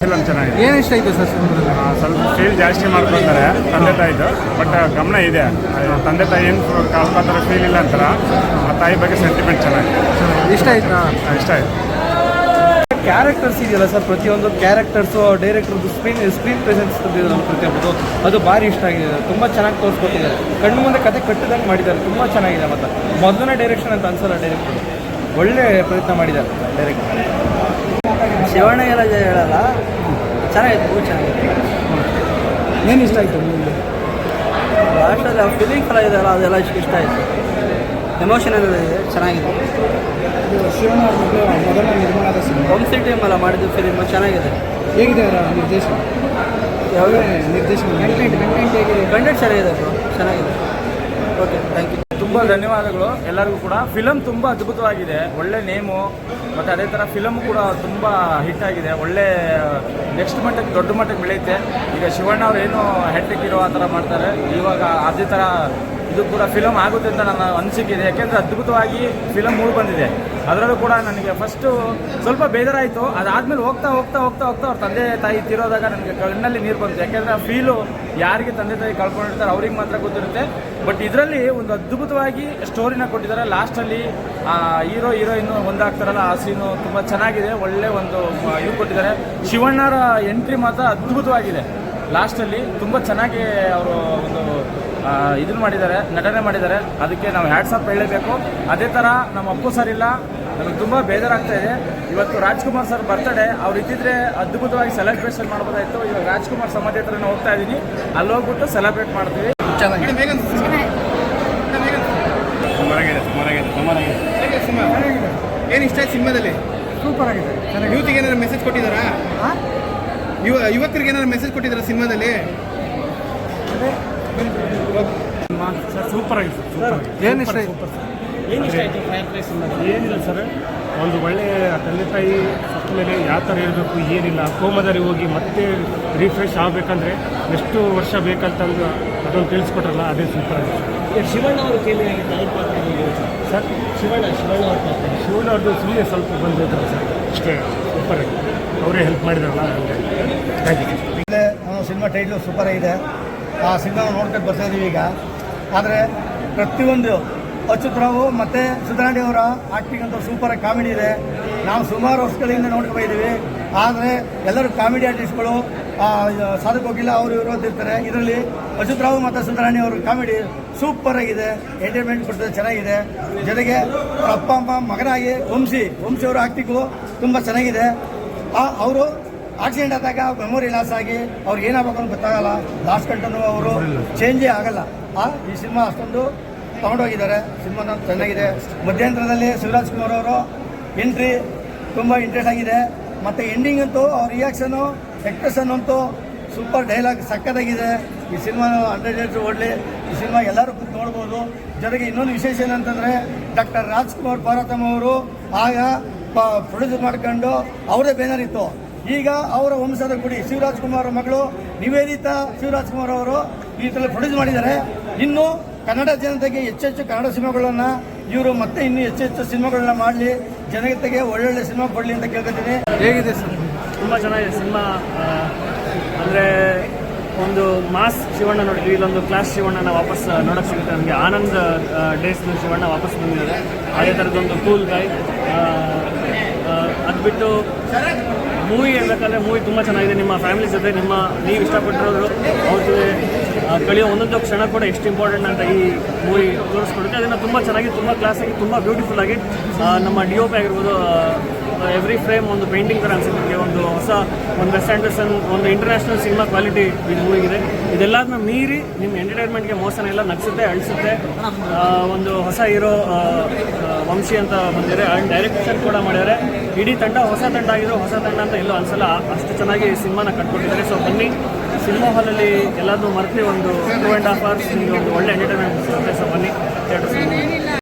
Film ಚೆನ್ನಾಗಿದೆ. ಏನು ಇಷ್ಟ ಆಯಿತು ಸರ್ ಸಿನಿಮಾದಲ್ಲಿ? ಸ್ವಲ್ಪ ಫೀಲ್ ಜಾಸ್ತಿ ಮಾಡ್ಕೊಂತಾರೆ ತಂದೆ ತಾಯಿದು ಬಟ್ ಗಮನ ಇದೆ. ತಂದೆ ತಾಯಿ ಏನು ಕಾಲ್ಪಾತ್ರ ಫೀಲ್ ಇಲ್ಲ ಅಂತಾರ ಆ ತಾಯಿ ಬಗ್ಗೆ ಸೆಂಟಿಮೆಂಟ್ ಚೆನ್ನಾಗಿದೆ. ಇಷ್ಟ ಆಯ್ತಾ? ಆ, ಇಷ್ಟ ಆಯ್ತು. ಕ್ಯಾರೆಕ್ಟರ್ಸ್ ಇದೆಯಲ್ಲ ಸರ್ ಪ್ರತಿಯೊಂದು ಕ್ಯಾರೆಕ್ಟರ್ಸು ಡೈರೆಕ್ಟರ್ದು ಸ್ಕ್ರೀನ್ ಸ್ಕ್ರೀನ್ ಪ್ರೆಸೆನ್ಸ್ ತಂದಿದ್ದಾರೆ ಪ್ರತಿಯೊಬ್ಬರು ಅದು ಭಾರಿ ಇಷ್ಟ ಆಗಿದೆ. ತುಂಬ ಚೆನ್ನಾಗಿ ತೋರಿಸ್ಕೊಟ್ಟಿದ್ದಾರೆ. ಕಣ್ಣು ಮುಂದೆ ಕತೆ ಕಟ್ಟಿದಂಗೆ ಮಾಡಿದ್ದಾರೆ. ತುಂಬ ಚೆನ್ನಾಗಿದೆ ಮತ್ತು ಮೊದಲನೇ ಡೈರೆಕ್ಷನ್ ಅಂತ ಅನ್ಸಲ್ಲ ಡೈರೆಕ್ಟರ್ ಒಳ್ಳೆ ಪ್ರಯತ್ನ ಮಾಡಿದ್ದಾರೆ ಡೈರೆಕ್ಟರ್ ಶಿವಣ್ಣ ಎಲ್ಲ ಹೇಳಲ್ಲ. ಚೆನ್ನಾಗಿತ್ತು ತುಂಬ ಚೆನ್ನಾಗಿದೆ ಏನು ಇಷ್ಟ ಆಯಿತು ನಿಮಗೆ ಲಾಸ್ಟಲ್ಲಿ ಫೀಲಿಂಗ್ ಎಲ್ಲ ಇದೆಯಲ್ಲ ಅದೆಲ್ಲ ಇಷ್ಟ ಇಷ್ಟ ಆಯಿತು. ಎಮೋಷನ್ ಎಲ್ಲ ಇದೆ ಚೆನ್ನಾಗಿದೆ. ಶಿವಣ್ಣ ಮೊದಲ ನಿರ್ಮಾಣದ ಸಿನಿಮಾ. ವಂಸಿ ಟೀಮ್ ಎಲ್ಲ ಮಾಡಿದ್ದು ಫಿಲಿಮ್ ಚೆನ್ನಾಗಿದೆ. ಹೇಗಿದೆ ಅವರ ನಿರ್ದೇಶನ? ಯಾವಾಗ ನಿರ್ದೇಶನ. ಕಂಟೆಂಟ್ ಕಂಟೆಂಟ್ ಹೇಗಿದೆ? ಕಂಟೆಂಟ್ ಚೆನ್ನಾಗಿದೆ ಬ್ರೋ ಚೆನ್ನಾಗಿದೆ. ಓಕೆ ಥ್ಯಾಂಕ್ ಯು ತುಂಬ ಧನ್ಯವಾದಗಳು. ಎಲ್ಲರಿಗೂ ಕೂಡ. ಫಿಲಮ್ ತುಂಬ ಅದ್ಭುತವಾಗಿದೆ. ಒಳ್ಳೆ ನೇಮು ಮತ್ತು ಅದೇ ಥರ ಫಿಲಮ್ ಕೂಡ ತುಂಬ ಹಿಟ್ ಆಗಿದೆ. ಒಳ್ಳೆ ನೆಕ್ಸ್ಟ್ ಮಟ್ಟಕ್ಕೆ, ದೊಡ್ಡ ಮಟ್ಟಕ್ಕೆ ಬೆಳೆಯುತ್ತೆ. ಈಗ ಶಿವಣ್ಣ ಅವ್ರು ಏನು ಹೆಟ್ರಿಕ್ ಇರೋ ಆ ಥರ ಮಾಡ್ತಾರೆ. ಇವಾಗ ಅದೇ ಥರ ಇದು ಕೂಡ ಫಿಲಮ್ ಆಗುತ್ತೆ ಅಂತ ನನ್ನ ಅನಿಸಿಕೆ ಇದೆ. ಯಾಕೆಂದ್ರೆ ಅದ್ಭುತವಾಗಿ ಫಿಲಮ್ ಮೂಡ್ ಬಂದಿದೆ. ಅದರಲ್ಲೂ ಕೂಡ ನನಗೆ ಫಸ್ಟು ಸ್ವಲ್ಪ ಬೇಜಾರಾಯಿತು. ಅದಾದಮೇಲೆ ಹೋಗ್ತಾ ಹೋಗ್ತಾ ಹೋಗ್ತಾ ಹೋಗ್ತಾ ಅವ್ರ ತಂದೆ ತಾಯಿ ತಿರೋದಾಗ ನನಗೆ ಕಣ್ಣಲ್ಲಿ ನೀರು ಬಂತು. ಯಾಕೆಂದರೆ ಆ ಫೀಲು ಯಾರಿಗೆ ತಂದೆ ತಾಯಿ ಕಳ್ಕೊಂಡಿರ್ತಾರೆ ಅವ್ರಿಗೆ ಮಾತ್ರ ಗೊತ್ತಿರುತ್ತೆ. ಬಟ್ ಇದರಲ್ಲಿ ಒಂದು ಅದ್ಭುತವಾಗಿ ಸ್ಟೋರಿನ ಕೊಟ್ಟಿದ್ದಾರೆ ಲಾಸ್ಟಲ್ಲಿ ಹೀರೋ ಹೀರೋಯಿನ್ ಒಂದಾಗ್ತಾರಲ್ಲ, ಆ ಸೀನು ತುಂಬ ಚೆನ್ನಾಗಿದೆ. ಒಳ್ಳೆ ಒಂದು ಇದು ಕೊಟ್ಟಿದ್ದಾರೆ ಶಿವಣ್ಣರ ಎಂಟ್ರಿ ಮಾತ್ರ ಅದ್ಭುತವಾಗಿದೆ. ಲಾಸ್ಟಲ್ಲಿ ತುಂಬ ಚೆನ್ನಾಗಿ ಅವರು ಒಂದು ಇದನ್ನು ಮಾಡಿದ್ದಾರೆ ನಟನೆ ಮಾಡಿದ್ದಾರೆ. ಅದಕ್ಕೆ ನಾವು ಹ್ಯಾಟ್ಸ್ ಆಫ್ ಹೇಳಲೇಬೇಕು. ಅದೇ ಥರ ನಮ್ಮ ಅಪ್ಪು ಸರ್ ಇಲ್ಲ. ನಮಗೆ ತುಂಬ ಬೇಜಾರಾಗ್ತಾ ಇದೆ. ಇವತ್ತು ರಾಜ್ಕುಮಾರ್ ಸರ್ ಬರ್ತಡೇ ಅವ್ರು ಇದ್ದಿದ್ರೆ ಅದ್ಭುತವಾಗಿ ಸೆಲೆಬ್ರೇಷನ್ ಮಾಡ್ಬೋದಾಯಿತು. ಇವಾಗ ರಾಜ್ಕುಮಾರ್ ಸಮಾಧಿ ಹತ್ರ ನಾನು ಹೋಗ್ತಾ ಇದ್ದೀನಿ. ಅಲ್ಲಿ ಹೋಗ್ಬಿಟ್ಟು ಸೆಲೆಬ್ರೇಟ್ ಮಾಡ್ತೀವಿ. ಸುಮಾರಾಗಿದೆ ಸುಮಾರಾಗಿದೆ ಸುಮಾರಾಗಿದೆ. ಏನು ಇಷ್ಟ ಆಯ್ತು ಸಿನಿಮಾದಲ್ಲಿ? ಸೂಪರ್ ಆಗಿದೆ. ಯೂತ್ಗೆ ಏನಾದ್ರು ಮೆಸೇಜ್ ಕೊಟ್ಟಿದ್ದಾರಾ? ಯುವ ಯುವಕರಿಗೆ ಏನಾದ್ರು ಮೆಸೇಜ್ ಕೊಟ್ಟಿದ್ದಾರಾ ಸಿನಿಮಾದಲ್ಲಿ? ಸರ್ ಸೂಪರ್ ಆಗಿದೆ ಸೂಪರ್ ಏನು ಇಷ್ಟ ಆಯ್ತು ಏನಿಲ್ಲ ಸರ್ ಒಂದು ಒಳ್ಳೆಯ ತಂದೆ ತಾಯಿ ಸತ್ತ ಮೇಲೆ ಯಾವ ಥರ ಇರಬೇಕು ಏನಿಲ್ಲ. ಕೋಮದಲ್ಲಿ ಹೋಗಿ ಮತ್ತೆ ರಿಫ್ರೆಶ್ ಆಗಬೇಕಂದ್ರೆ ಎಷ್ಟು ವರ್ಷ ಬೇಕಂತಂದು ಅದೊಂದು ತಿಳಿಸ್ಕೊಟ್ರಲ್ಲ ಅದೇ ಸೂಪರ್ ಆಗಿದೆ ಶಿವಣ್ಣ ಅವರು ಸರ್? ಶಿವಣ್ಣ ಶಿವಣ್ಣ ಅವ್ರ ಪಾತ್ರ ಶಿವಣ್ಣ ಅವ್ರದ್ದು ಸುಮ್ಮನೆ ಸ್ವಲ್ಪ ಬಂದಿದ್ರು ಸರ್. ಅಷ್ಟೇ ಸೂಪರ್ ಆಗಿದೆ ಅವರೇ ಹೆಲ್ಪ್ ಮಾಡಿದ್ರಲ್ಲ thank you cinema title super ಆಗಿದೆ ಆ ಸಿನಿಮಾ ನೋಡ್ಕೊಂಡು ಬರ್ತಾ ಈಗ. ಆದರೆ ಪ್ರತಿಯೊಂದು ಅಚ್ಯುತರಾವು ಮತ್ತು ಸುಧಾರಣೆ ಅವರ ಆಕ್ಟಿಂಗ್ ಅಂತ ಸೂಪರ್ ಕಾಮಿಡಿ ಇದೆ. ನಾವು ಸುಮಾರು ವರ್ಷಗಳಿಂದ ನೋಡ್ಕೊಂಡು ಇದ್ದೀವಿ ಆದರೆ ಎಲ್ಲರೂ ಕಾಮಿಡಿ ಆರ್ಟಿಸ್ಟ್ಗಳು ಸಾಧಕ ಹೋಗಿಲ್ಲ ಅವರು ಇರ್ತಾರೆ. ಇದರಲ್ಲಿ ಅಚ್ಯುತರಾವು ಮತ್ತು ಸುಂದರಾಣಿ ಅವರು ಕಾಮಿಡಿ ಸೂಪರ್ ಆಗಿದೆ. ಎಂಟರ್ಟೈನ್ಮೆಂಟ್ ಕೊಡ್ತದೆ ಚೆನ್ನಾಗಿದೆ. ಜೊತೆಗೆ ಅವರ ಅಪ್ಪ, ಅಮ್ಮ, ಮಗನಾಗಿ ವಂಶಿ ವಂಶಿ ಅವರ ಆಕ್ಟಿಂಗು ತುಂಬ ಚೆನ್ನಾಗಿದೆ. ಅವರು ಆಕ್ಸಿಡೆಂಟ್ ಆದಾಗ ಮೆಮೊರಿ ಲಾಸ್ ಆಗಿ ಅವ್ರಿಗೆ ಏನಾಗಬೇಕು ಅಂತ ಗೊತ್ತಾಗಲ್ಲ. ಲಾಸ್ಟ್ ಕಂಟನು ಅವರು ಚೇಂಜೇ ಆಗಲ್ಲ. ಆ, ಈ ಸಿನಿಮಾ ಅಷ್ಟೊಂದು ತಗೊಂಡೋಗಿದ್ದಾರೆ. ಸಿನಿಮಾನ ಚೆನ್ನಾಗಿದೆ. ಮಧ್ಯಂತರದಲ್ಲಿ ಶಿವರಾಜ್ ಕುಮಾರ್ ಅವರು ಎಂಟ್ರಿ ತುಂಬ ಇಂಟ್ರೆಸ್ಟ್ ಆಗಿದೆ. ಮತ್ತು ಎಂಡಿಂಗ್ ಅಂತೂ ಅವ್ರ ರಿಯಾಕ್ಷನು ಎಕ್ಸ್ಪ್ರೆಷನ್ ಅಂತೂ ಸೂಪರ್ ಡೈಲಾಗ್ ಸಕ್ಕತ್ತಾಗಿದೆ ಈ ಸಿನಿಮಾ ಹಂಡ್ರೆಡ್ ಡೇಸ್ ಓಡಲಿ, ಈ ಸಿನಿಮಾ ಎಲ್ಲರೂ ಕೂತು ನೋಡ್ಬೋದು. ಜೊತೆಗೆ ಇನ್ನೊಂದು ವಿಶೇಷ ಏನಂತಂದರೆ ಡಾಕ್ಟರ್ ರಾಜ್ಕುಮಾರ್ ಪಾರತಮ್ಮ ಅವರು ಆಗ ಪ್ರೊಡ್ಯೂಸ್ ಮಾಡ್ಕೊಂಡು ಅವರೇ ಬೇನರ್ ಇತ್ತು. ಈಗ ಅವರ ವಂಶದ ಗುಡಿ ಶಿವರಾಜ್ ಕುಮಾರ್ ಮಗಳು ನಿವೇದಿತಾ ಶಿವರಾಜ್ ಕುಮಾರ್ ಅವರು ಈ ಥರ ಪ್ರೊಡ್ಯೂಸ್ ಮಾಡಿದ್ದಾರೆ. ಇನ್ನು ಕನ್ನಡ ಜನತೆಗೆ ಹೆಚ್ಚೆಚ್ಚು ಕನ್ನಡ ಸಿನಿಮಾಗಳನ್ನು ಇವರು ಮತ್ತೆ ಇನ್ನೂ ಹೆಚ್ಚೆಚ್ಚು ಸಿನಿಮಾಗಳನ್ನ ಮಾಡಲಿ ಜನತೆಗೆ ಒಳ್ಳೊಳ್ಳೆ ಸಿನಿಮಾ ಕೊಡಲಿ ಅಂತ ಕೇಳ್ಕೊತೀನಿ. ಹೇಗಿದೆ ಸರ್? ತುಂಬ ಚೆನ್ನಾಗಿದೆ ಸಿನಿಮಾ ಅಂದರೆ ಒಂದು ಮಾಸ್ ಶಿವಣ್ಣ ನೋಡಿದ್ವಿ ಇಲ್ಲೊಂದು ಕ್ಲಾಸ್ ಶಿವಣ್ಣನ ವಾಪಸ್ ನೋಡೋಕೆ ಸಿಗುತ್ತೆ ನಮಗೆ. ಆನಂದ್ ಡೇಸ್ ಶಿವಣ್ಣ ವಾಪಸ್ ಬಂದಿದ್ದಾರೆ. ಅದೇ ಥರದೊಂದು ಕೂಲ್ ಗೈ ಅದು ಬಿಟ್ಟು ಮೂವಿ ಹೇಳ್ಬೇಕಾದ್ರೆ ಮೂವಿ ತುಂಬ ಚೆನ್ನಾಗಿದೆ. ನಿಮ್ಮ ಫ್ಯಾಮಿಲಿ ಜೊತೆ ನಿಮ್ಮ ನೀವು ಇಷ್ಟಪಟ್ಟಿರೋರು ಅವ್ರ ಜೊತೆ ಕಳೆಯೋ ಒಂದೊಂದು ಕ್ಷಣ ಕೂಡ ಎಷ್ಟು ಇಂಪಾರ್ಟೆಂಟ್ ಅಂತ ಈ ಮೂವಿ ತೋರಿಸ್ಕೊಡುತ್ತೆ. ಅದನ್ನು ತುಂಬ ಚೆನ್ನಾಗಿ, ತುಂಬ ಕ್ಲಾಸಾಗಿ ತುಂಬ ಬ್ಯೂಟಿಫುಲ್ ಆಗಿ ನಮ್ಮ ಡಿ ಒ ಪಿ ಆಗಿರ್ಬೋದು ಎವ್ರಿ ಫ್ರೇಮ್ ಒಂದು ಪೇಂಟಿಂಗ್ ಥರ ಅನಿಸುತ್ತೆ. ನಿಮಗೆ ಒಂದು ಹೊಸ ಒಂದು ವೆಸ್ಟ್ ಆ್ಯಂಡರ್ಸನ್ ಒಂದು ಇಂಟರ್ನ್ಯಾಷನಲ್ ಸಿನಿಮಾ ಕ್ವಾಲಿಟಿ ಇದು ಮೂವಿಗಿದೆ. ಇದೆಲ್ಲದನ್ನ ಮೀರಿ ನಿಮ್ಮ ಎಂಟರ್ಟೈನ್ಮೆಂಟ್ಗೆ ಮೋಸನ ಎಲ್ಲ ನಗಿಸುತ್ತೆ, ಅಳಿಸುತ್ತೆ. ಒಂದು ಹೊಸ ಹೀರೋ ವಂಶಿ ಅಂತ ಬಂದಿದ್ದಾರೆ. ಆ್ಯಂಡ್ ಡೈರೆಕ್ಷನ್ ಕೂಡ ಮಾಡಿದ್ದಾರೆ. ಇಡೀ ತಂಡ ಹೊಸ ತಂಡ ಆಗಿರೋ ಹೊಸ ತಂಡ ಅಂತ ಎಲ್ಲೂ ಅನ್ಸಲ್ಲ. ಅಷ್ಟು ಚೆನ್ನಾಗಿ ಸಿನಿಮಾನ ಕಟ್ಕೊಟ್ಟಿದ್ದಾರೆ. ಸೊ ಬನ್ನಿ ಸಿನಿಮಾ ಹಾಲಲ್ಲಿ ಎಲ್ಲದನ್ನೂ ಮರೆತು ಒಂದು ಟೂ ಆ್ಯಂಡ್ ಹಾಫ್ ಅವರ್ಸ್ ಒಂದು ಒಳ್ಳೆ ಎಂಟರ್ಟೈನ್ಮೆಂಟ್ ಸಿಗುತ್ತೆ. ಸೊ ಬನ್ನಿ ಥಿಯೇಟರ್